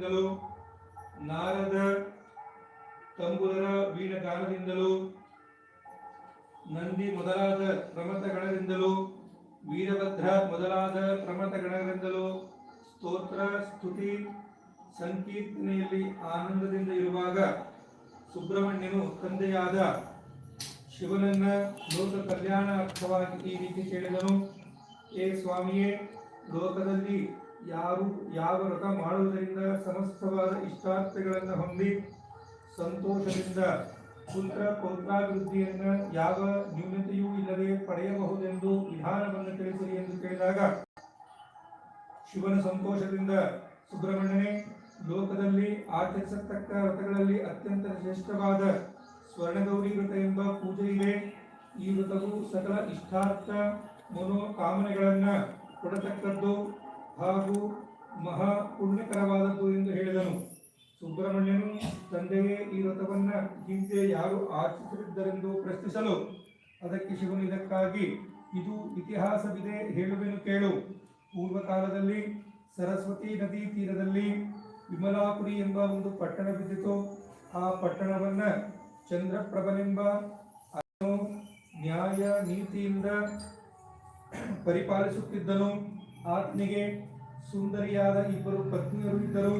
ಗಣಗಳಿಂದಲೂ ನಾರದ ತಂಬುದರ ವೀಣಗಾನದಿಂದಲೂ ನಂದಿ ಮೊದಲಾದ ಪ್ರಮಥ ಗಣದಿಂದಲೂ, ವೀರಭದ್ರ ಮೊದಲಾದ ಪ್ರಮಥ ಗಣಗಳಿಂದಲೂ ಸ್ತೋತ್ರ, ಸ್ತುತಿ, ಸಂಕೀರ್ತನೆಯಲ್ಲಿ ಆನಂದದಿಂದ ಇರುವಾಗ ಸುಬ್ರಹ್ಮಣ್ಯನು ತಂದೆಯಾದ ಶಿವನನ್ನ ಲೋಕ ಕಲ್ಯಾಣ ಅರ್ಥವಾಗಿ ಈ ರೀತಿ ಕೇಳಿದನು. ಏ ಸ್ವಾಮಿಯೇ, ಲೋಕದಲ್ಲಿ ಯಾರು ಯಾವ ವ್ರತ ಮಾಡುವುದರಿಂದ ಸಮಸ್ತವಾದ ಇಷ್ಟಾರ್ಥಗಳನ್ನು ಹೊಂದಿ ಸಂತೋಷದಿಂದ ಪುತ್ರ ಪೌತ್ರಾಭಿವೃದ್ಧಿಯನ್ನು ಯಾವ ನ್ಯೂನತೆಯೂ ಇಲ್ಲದೆ ಪಡೆಯಬಹುದೆಂದು ವಿಧಾನವನ್ನು ತಿಳಿಸಿರಿ ಎಂದು ಕೇಳಿದಾಗ, ಶಿವನ ಸಂತೋಷದಿಂದ ಸುಬ್ರಹ್ಮಣ್ಯನೇ, ಲೋಕದಲ್ಲಿ ಆಚರಿಸತಕ್ಕ ವ್ರತಗಳಲ್ಲಿ ಅತ್ಯಂತ ಶ್ರೇಷ್ಠವಾದ ಸ್ವರ್ಣಗೌರಿ ವ್ರತ ಎಂಬ ಪೂಜೆ ಇದೆ. ಈ ವ್ರತವು ಸಕಲ ಇಷ್ಟಾರ್ಥ ಮನೋಕಾಮನೆಗಳನ್ನು ಕೊಡತಕ್ಕದ್ದು. ಹಾಗೂ ಮಹಾ ಪುಣ್ಯಕರವಾದದ್ದು ಎಂದು ಹೇಳಿದನು. ಸುಬ್ರಹ್ಮಣ್ಯನು ತಂದೆಯೇ ಈ ವ್ರತವನ್ನ ಹಿಂದೆ ಯಾರು ಆಚರಿಸಿದ್ದರೆಂದು ಪ್ರಶ್ನಿಸಲು ಅದಕ್ಕೆ ಶಿವನು ಇದಕ್ಕಾಗಿ, ಇದು ಇತಿಹಾಸವಿದೆ, ಹೇಳುವೆನು ಕೇಳು. ಪೂರ್ವಕಾಲದಲ್ಲಿ ಸರಸ್ವತಿ ನದಿ ತೀರದಲ್ಲಿ ವಿಮಲಾಪುರಿ ಎಂಬ ಒಂದು ಪಟ್ಟಣವಿದ್ದಿತು ಆ ಪಟ್ಟಣವನ್ನ ಚಂದ್ರಪ್ರಭನೆಂಬ ನ್ಯಾಯ ನೀತಿಯಿಂದ ಪರಿಪಾಲಿಸುತ್ತಿದ್ದನು. ಆತನಿಗೆ ಸುಂದರಿಯಾದ ಇಬ್ಬರು ಪತ್ನಿಯರು ಇದ್ದರು.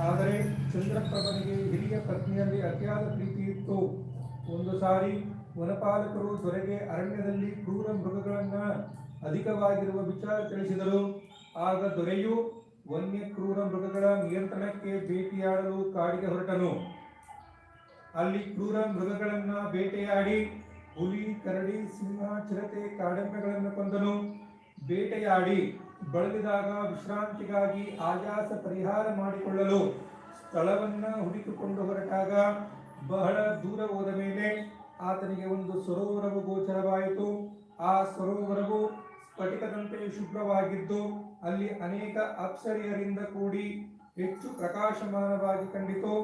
ಆದರೆ ಚಂದ್ರಪ್ರಭನಿಗೆ ಹಿರಿಯ ಪತ್ನಿಯಲ್ಲಿ ಅತಿಯಾದ ಪ್ರೀತಿ ಇತ್ತು. ಒಂದು ಸಾರಿ ವನಪಾಲಕರು ದೊರೆಗೆ ಅರಣ್ಯದಲ್ಲಿ ಕ್ರೂರ ಮೃಗಗಳನ್ನು ಅಧಿಕವಾಗಿರುವ ವಿಚಾರ ತಿಳಿಸಿದರು. ಆಗ ದೊರೆಯು ವನ್ಯ ಕ್ರೂರ ಮೃಗಗಳ ನಿಯಂತ್ರಣಕ್ಕೆ ಭೇಟಿಯಾಡಲು ಕಾಡಿಗೆ ಹೊರಟನು. ಅಲ್ಲಿ ಕ್ರೂರ ಮೃಗಗಳನ್ನು ಬೇಟೆಯಾಡಿ ಹುಲಿ, ಕರಡಿ, ಸಿಂಹ, ಚಿರತೆ, ಕಾಡೆಮ್ಮೆಗಳನ್ನು ಕೊಂದನು. ಬೇಟೆಯಾಡಿ ಬಳಲಿದಾಗ ವಿಶ್ರಾಂತಿಗಾಗಿ ಆಯಾಸ ಪರಿಹಾರ ಮಾಡಿಕೊಳ್ಳಲು ಸ್ಥಳವನ್ನು ಹುಡುಕಿಕೊಂಡು ಹೊರಟಾಗ ಬಹಳ ದೂರ ಹೋದ ಮೇಲೆ ಆತನಿಗೆ ಒಂದು ಸರೋವರವು ಗೋಚರವಾಯಿತು. ಆ ಸರೋವರವು ಸ್ಫಟಿಕದಂತೆ ಶುಭ್ರವಾಗಿದ್ದು ಅಲ್ಲಿ ಅನೇಕ ಅಪ್ಸರಿಯರಿಂದ ಕೂಡಿ ಹೆಚ್ಚು ಪ್ರಕಾಶಮಾನವಾಗಿ ಕಂಡಿತು.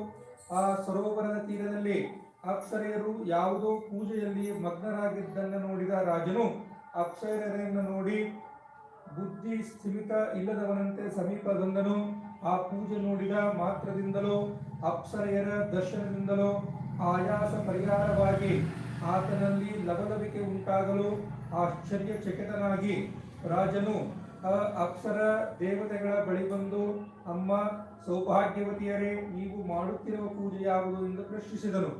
ಆ ಸರೋವರದ ತೀರದಲ್ಲಿ ಅಪ್ಸರೆಯರು ಯಾವುದೋ ಪೂಜೆಯಲ್ಲಿ ಮಗ್ನರಾಗಿದ್ದನ್ನು ನೋಡಿದ ರಾಜನು ಅಪ್ಸರೆಯರನ್ನು ನೋಡಿ ಬುದ್ಧಿ ಸ್ಥಿಮಿತ ಇಲ್ಲದವನಂತೆ ಸಮೀಪ ಬಂದನು ಆ ಪೂಜೆ ನೋಡಿದ ಮಾತ್ರದಿಂದಲೋ, ಅಪ್ಸರೆಯರ ದರ್ಶನದಿಂದಲೋ ಆಯಾಸ ಪರಿಹಾರವಾಗಿ ಆತನಲ್ಲಿ ಲವಲವಿಕೆ ಉಂಟಾಗಲು ಆಶ್ಚರ್ಯಚಕಿತನಾಗಿ ರಾಜನು ಆ ಅಪ್ಸರ ದೇವತೆಗಳ ಬಳಿ ಬಂದು, ಅಮ್ಮ, ಸೌಭಾಗ್ಯವತಿಯರೇ, ನೀವು ಮಾಡುತ್ತಿರುವ ಪೂಜೆ ಯಾವುದು ಎಂದು ಪ್ರಶ್ನಿಸಿದನು.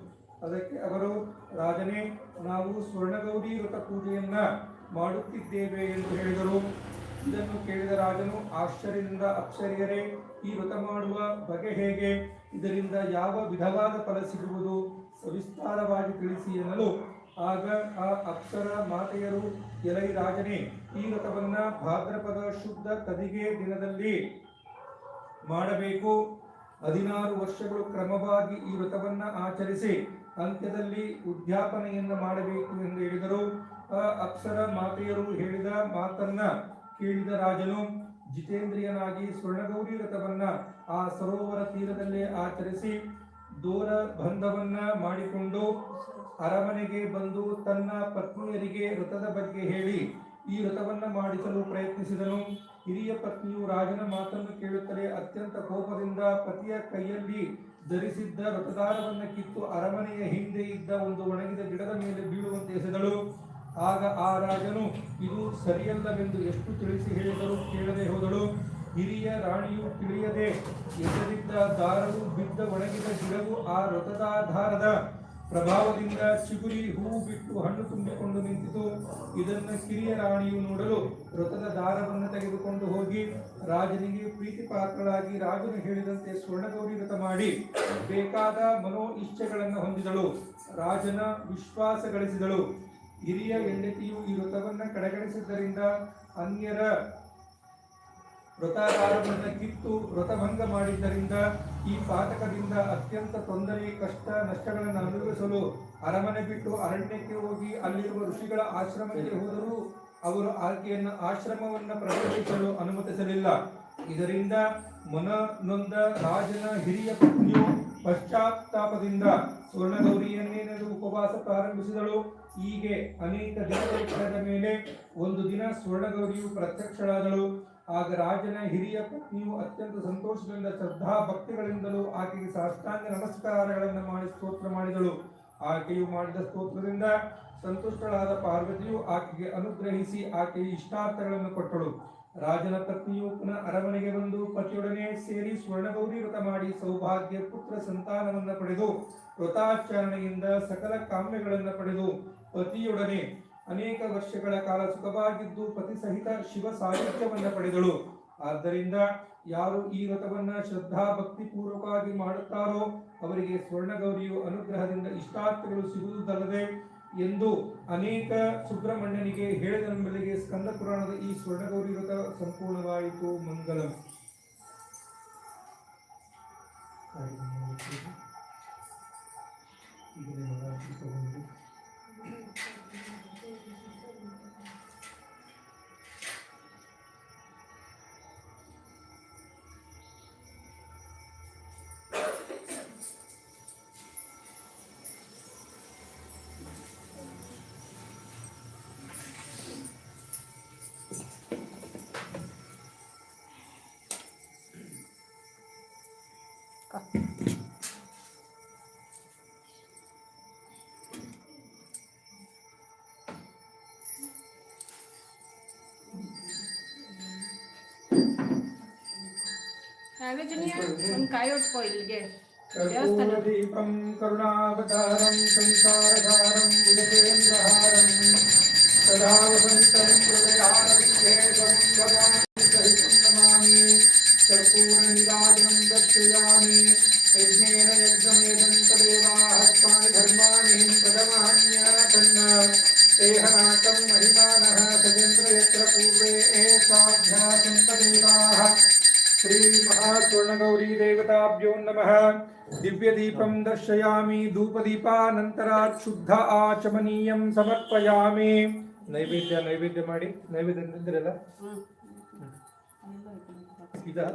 ಅದಕ್ಕೆ ಅವರು, ರಾಜನೇ, ನಾವು ಸ್ವರ್ಣಗೌರಿ ವ್ರತ ಪೂಜೆಯನ್ನ ಮಾಡುತ್ತಿದ್ದೇವೆ ಎಂದು ಹೇಳಿದರು. ಇದನ್ನು ಕೇಳಿದ ರಾಜನು ಆಶ್ಚರ್ಯದಿಂದ ಅಕ್ಷರಿಯರೇ ಈ ವ್ರತ ಮಾಡುವ ಬಗೆ ಹೇಗೆ? ಇದರಿಂದ ಯಾವ ವಿಧವಾದ ಫಲ ಸಿಗುವುದು? ಸವಿಸ್ತಾರವಾಗಿ ತಿಳಿಸಿ ಎನ್ನಲು. ಆಗ ಆ ಅಕ್ಷರ ಮಾತೆಯರು, ಎಲೈ ರಾಜನೇ, ಈ ವ್ರತವನ್ನು ಭಾದ್ರಪದ ಶುದ್ಧ ಕದಿಗೆ ದಿನದಲ್ಲಿ ಮಾಡಬೇಕು. ಹದಿನಾರು ವರ್ಷಗಳು ಕ್ರಮವಾಗಿ ಈ ವ್ರತವನ್ನ ಆಚರಿಸಿ ಅಂತ್ಯದಲ್ಲಿ ಉದ್ಯಾಪನೆಯನ್ನ ಮಾಡಬೇಕು ಎಂದು ಹೇಳಿದರು. ಆ ಅಕ್ಷರ ಮಾತೆಯರು ಹೇಳಿದ ಮಾತನ್ನ ಕೇಳಿದ ರಾಜನು ಜಿತೇಂದ್ರಿಯನಾಗಿ ಸ್ವರ್ಣಗೌರಿ ವ್ರತವನ್ನ ಆ ಸರೋವರ ತೀರದಲ್ಲೇ ಆಚರಿಸಿ ದೂರ ಬಂಧವನ್ನ ಮಾಡಿಕೊಂಡು ಅರಮನೆಗೆ ಬಂದು ತನ್ನ ಪತ್ನಿಯರಿಗೆ ವ್ರತದ ಬಗ್ಗೆ ಹೇಳಿ ಈ ವ್ರತವನ್ನ ಮಾಡಿಸಲು ಪ್ರಯತ್ನಿಸಿದನು. ಹಿರಿಯ ಪತ್ನಿಯು ರಾಜನ ಮಾತನ್ನು ಕೇಳುತ್ತಲೇ ಅತ್ಯಂತ ಕೋಪದಿಂದ ಪತಿಯ ಕೈಯಲ್ಲಿ ಧರಿಸಿದ್ದ ವ್ರತದಾರವನ್ನ ಕಿತ್ತು ಅರಮನೆಯ ಹಿಂದೆ ಇದ್ದ ಒಂದು ಒಣಗಿದ ಗಿಡದ ಆಗ ಆ ರಾಜನು, ಇದು ಸರಿಯಲ್ಲವೆಂದು ಎಷ್ಟು ತಿಳಿಸಿ ಹೇಳಿದರೂ ಕೇಳದೆ ಹೋದಳು. ಹಿರಿಯ ರಾಣಿಯು ತಿಳಿಯದೆ ಎಸರಿದ್ದ ದಾರವು ಬಿದ್ದ ಒಣಗಿದ ಗಿಡವು ಆ ರಥದಾಧಾರದ ಪ್ರಭಾವದಿಂದ ಚಿಗುರಿ ಹೂ ಬಿಟ್ಟು ಹಣ್ಣು ತುಂಬಿಕೊಂಡು ನಿಂತಿತು. ಇದನ್ನು ಕಿರಿಯ ರಾಣಿಯು ನೋಡಲು ವ್ರತದ ದಾರವನ್ನು ತೆಗೆದುಕೊಂಡು ಹೋಗಿ, ರಾಜನಿಗೆ ಪ್ರೀತಿ ಪಾತ್ರಳಾಗಿ ರಾಜನು ಹೇಳಿದಂತೆ ಸ್ವರ್ಣಗೌರಿ ವ್ರತ ಮಾಡಿ ಬೇಕಾದ ಮನೋ ಇಚ್ಛೆಗಳನ್ನು ಹೊಂದಿದಳು. ರಾಜನ ವಿಶ್ವಾಸ ಗಳಿಸಿದಳು. ಹಿರಿಯ ಹೆಂಡತಿಯು ಈ ವ್ರತವನ್ನ ಕಡೆಗಣಿಸಿದ್ದರಿಂದ ಅನ್ಯರ ವ್ರತಾಧಾರವನ್ನು ಕಿತ್ತು ವ್ರತಭಂಗ ಮಾಡಿದ್ದರಿಂದ ಈ ಪಾತಕದಿಂದ ಅತ್ಯಂತ ತೊಂದರೆ, ಕಷ್ಟ, ನಷ್ಟಗಳನ್ನು ಅನುಭವಿಸಲು ಅರಮನೆ ಬಿಟ್ಟು ಅರಣ್ಯಕ್ಕೆ ಹೋಗಿ ಅಲ್ಲಿರುವ ಋಷಿಗಳ ಆಶ್ರಮಕ್ಕೆ ಹೋದರೂ ಅವರು ಆಕೆಯನ್ನು ಆಶ್ರಮವನ್ನು ಪ್ರವೇಶಿಸಲು ಅನುಮತಿಸಲಿಲ್ಲ. ಇದರಿಂದ ಮನ ನೊಂದ ರಾಜನ ಹಿರಿಯ ಪತ್ನಿಯು ಪಶ್ಚಾತ್ತಾಪದಿಂದ ಸ್ವರ್ಣಗೌರಿಯನ್ನೇ ನೆನೆದು ಉಪವಾಸ ಪ್ರಾರಂಭಿಸಿದಳು. ಹೀಗೆ ಅನೇಕ ದಿನಗಳು ಕಳೆದ ಮೇಲೆ ಒಂದು ದಿನ ಸ್ವರ್ಣಗೌರಿಯು ಪ್ರತ್ಯಕ್ಷಳಾದಳು. ಆಗ ರಾಜನ ಹಿರಿಯ ಪತ್ನಿಯು ಅತ್ಯಂತ ಸಂತೋಷದಿಂದ ಶ್ರದ್ಧಾ ಭಕ್ತಿಗಳಿಂದಲೂ ಆಕೆಗೆ ಸಾಷ್ಟಾಂಗ ನಮಸ್ಕಾರಗಳನ್ನು ಮಾಡಿ ಸ್ತೋತ್ರ ಮಾಡಿದಳು. ಆಕೆಯು ಮಾಡಿದ ಸ್ತೋತ್ರದಿಂದ ಸಂತುಷ್ಟಳಾದ ಪಾರ್ವತಿಯು ಆಕೆಗೆ ಅನುಗ್ರಹಿಸಿ ಆಕೆಯ ಇಷ್ಟಾರ್ಥಗಳನ್ನು ಕೊಟ್ಟಳು. ರಾಜನ ಪತ್ನಿಯು ಪುನಃ ಅರಮನೆಗೆ ಬಂದು ಪತಿಯೊಡನೆ ಸೇರಿ ಸ್ವರ್ಣಗೌರಿ ವ್ರತ ಮಾಡಿ ಸೌಭಾಗ್ಯ ಪುತ್ರ ಸಂತಾನವನ್ನು ಪಡೆದು ವ್ರತಾಚರಣೆಯಿಂದ ಸಕಲ ಕಾಮ್ಯಗಳನ್ನು ಪಡೆದು ಪತಿಯೊಡನೆ ಅನೇಕ ವರ್ಷಗಳ ಕಾಲ ಸುಖವಾಗಿದ್ದು ಪತಿ ಸಹಿತ ಶಿವ ಸಾಹಿತ್ಯವನ್ನು ಪಡೆದಳು. ಆದ್ದರಿಂದ ಯಾರು ಈ ವ್ರತವನ್ನ ಶ್ರದ್ಧಾ ಭಕ್ತಿ ಪೂರ್ವಕವಾಗಿ ಮಾಡುತ್ತಾರೋ ಅವರಿಗೆ ಸ್ವರ್ಣಗೌರಿಯು ಅನುಗ್ರಹದಿಂದ ಇಷ್ಟಾರ್ಥಗಳು ಸಿಗುವುದಲ್ಲದೆ ಎಂದು ಅನೇಕ ಸುಬ್ರಹ್ಮಣ್ಯನಿಗೆ ಹೇಳಿದ ಬೆಲೆಗೆ ಸ್ಕಂದ ಪುರಾಣದ ಈ ಸ್ವರ್ಣಗೌರಿ ವ್ರತ ಸಂಪೂರ್ಣವಾಯಿತು ಮಂಗಲಂ. 이번에 만나 주셔서 감사합니다. आयोजनीय उनकायोट कोइलगे कर्पूरदीपं करुणावतारं संसारधारं भुजगेन्द्रहारं सदा वसन्तं हृदयारविन्देशं भवान् सहितं नमामि कर्पूरनिराजनं दर्शयामि। यज्ञेन यज्ञमेदं तदेवाः त्वानि धर्माणि प्रदमान्यासन् देहनाकं महिमानः सजेन्द्र यत्र पूर्वे एताभ्यासं तदेवाः। ಯತ್ರ ಪೂರ್ವೇ ಏತಾಭ್ಯಾಸಂ ತದೇವಾಃ ಶ್ರೀ ಮಹಾಸ್ವರ್ಣಗೌರಿ ದೇವತಾಭ್ಯೋ ನಮಃ ದಿವ್ಯದೀಪಂ ದರ್ಶಯಾಮಿ ಧೂಪದೀಪಾನಂತರಾತ್ ಶುದ್ಧ ಆಚಮನೀಯಂ ಸಮರ್ಪಯಾಮಿ ನೈವೇದ್ಯ ನೈವೇದ್ಯ ಮಾಡಿ ನೈವೇದ್ಯ ತಂದಿರಲ್ಲ ಇದಾ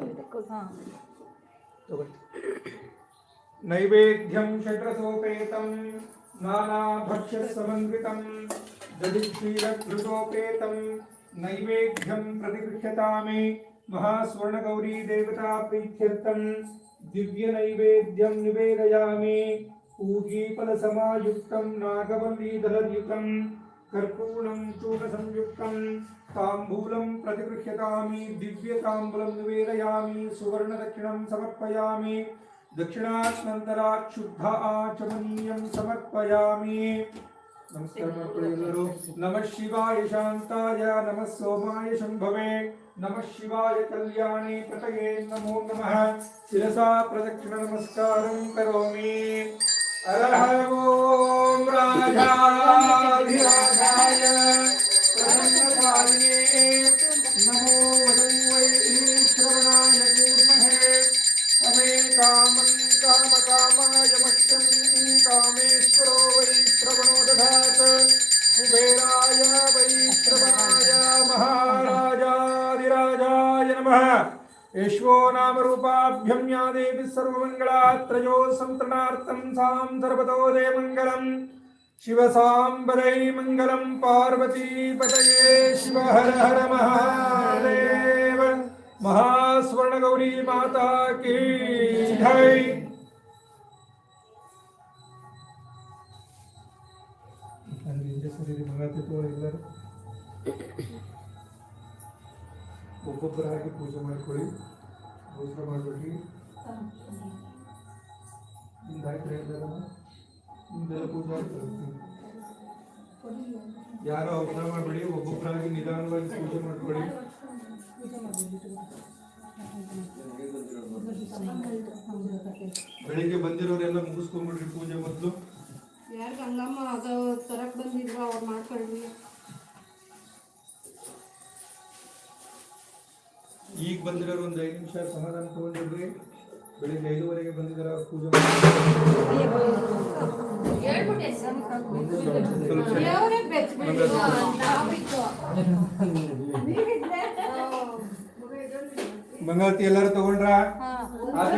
ತಗೊಳ್ಳಿ ನೈವೇದ್ಯಂ ಷಡ್ರಸೋಪೇತಂ ನಾನಾಭಕ್ಷ್ಯ ಸಮನ್ವಿತಂ महास्वर्णगौरी देवता प्रीत्यर्थं दिव्यनैवेद्यं निवेदयामि। पूगीफलसमायुक्तं नागवल्लीदलयुतं कर्पूणं चूर्णसंयुक्तं ताम्बूलं प्रतिगृह्यतामि, दिव्यताम्बूलं निवेदयामि, सुवर्णदक्षिणं समर्पयामि दक्षिणात् शुद्ध आचमनीयं समर्पयामि। नमस्कार नमः शिवाय शान्ताय, नमः सोमाय शम्भवे। नमः शिवाय कल्याणी पतये नमो नमः। शिरसा प्रदक्षिणनमस्कारं करोमि। हर ॐ राधाधिराधाय। प्रसन्नकालिने नमो वदन्वै श्रवणाय कूर्महे। अमे कामं कामकामाय मह्यं कामेश्वरो वै श्रव यश्वो नामरूपाभ्यं या देवी सर्वमङ्गलात्रयो सन्तरणार्थं सां सर्वतो दे मङ्गलम् शिवसाम्बरै मङ्गलं पार्वतीपतये शिव हर हर महादेव महास्वर्णगौरी माता की जय ಎಲ್ಲರೂ ಒಬ್ಬೊಬ್ಬರಾಗಿ ಪೂಜೆ ಮಾಡ್ಕೊಳ್ಳಿ ಗೋಸ್ಕರ ಮಾಡಬೇಡಿ ನಿಮ್ದಾಯ್ತು ಎಲ್ಲರಮ್ಮ ನಿಮ್ದೆಲ್ಲ ಪೂಜೆ ಯಾರೋ ಅವಸರ ಮಾಡಬೇಡಿ, ಒಬ್ಬೊಬ್ಬರಾಗಿ ನಿಧಾನವಾಗಿ ಪೂಜೆ ಮಾಡ್ಕೊಳ್ಳಿ. ಬೆಳಿಗ್ಗೆ ಬಂದಿರೋರೆಲ್ಲ ಮುಗಿಸ್ಕೊಂಡ್ಬಿಡ್ರಿ ಪೂಜೆ ಮೊದಲು. ಯಾರು ಗಂಗಮ್ಮ ಅದು ತರಕ್ ಬಂದಿದ್ರು, ಅವ್ರು ಮಾಡ್ಕೊಳ್ರಿ ಈಗ ಬಂದಿರೋರು ಒಂದು ಐದು ನಿಮಿಷ ಸಮಾಧಾನ ತಗೊಂಡಿರ್ರಿ. ಬೆಳಿಗ್ಗೆ ಐದುವರೆಗೆ ಬಂದಿದ್ದಾರೆ ಅವ್ರು ಪೂಜೆ ಮಂಗಳತಿ ಎಲ್ಲಾರು ತಗೊಂಡ್ರ? ಆದ್ರೆ